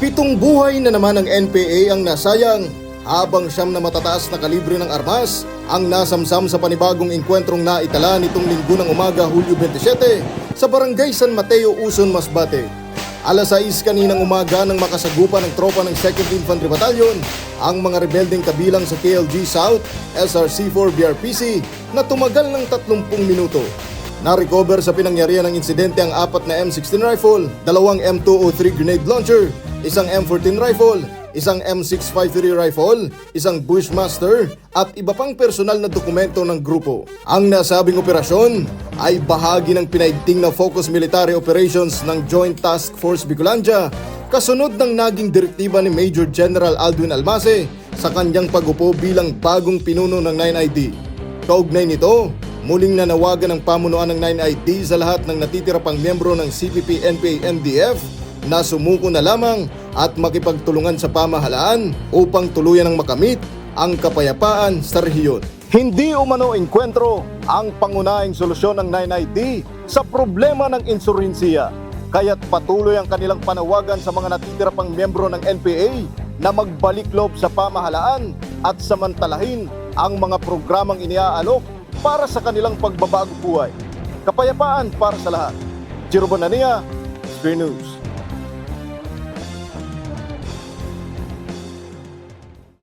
Gintong buhay na naman ng NPA ang nasayang habang siyam na matataas na kalibre ng armas ang nasamsam sa panibagong engkwentrong naitala nitong linggo ng umaga Hulyo 27 sa barangay San Mateo, Uson, Masbate. Alas 6 kaninang umaga nang makasagupa ng tropa ng 2nd Infantry Battalion ang mga rebeldeng kabilang sa KLG South, SRC-4 BRPC na tumagal ng 30 minuto. Na-recover sa pinangyarihan ng insidente ang apat na M16 rifle, dalawang M203 grenade launcher, isang M14 rifle, isang M653 rifle, isang Bushmaster at iba pang personal na dokumento ng grupo. Ang nasabing operasyon ay bahagi ng pinaigting na Focus Military Operations ng Joint Task Force Bicolandia kasunod ng naging direktiba ni Major General Aldwin Almase sa kanyang pagupo bilang bagong pinuno ng 9ID. Kaugnay nito, muling nanawagan ng pamunuan ng 9ID sa lahat ng natitira pang miyembro ng CPP, NPA, MDF na sumuko na lamang at makipagtulungan sa pamahalaan upang tuluyan ng makamit ang kapayapaan sa rehiyon. Hindi umano enkwentro ang pangunahing solusyon ng 9ID sa problema ng insurensiya. Kaya't patuloy ang kanilang panawagan sa mga natitira pang miyembro ng NPA na magbalik loob sa pamahalaan at samantalahin ang mga programang iniaalok para sa kanilang pagbabago buhay. Kapayapaan para sa lahat. Jiro Bonania, Screen News.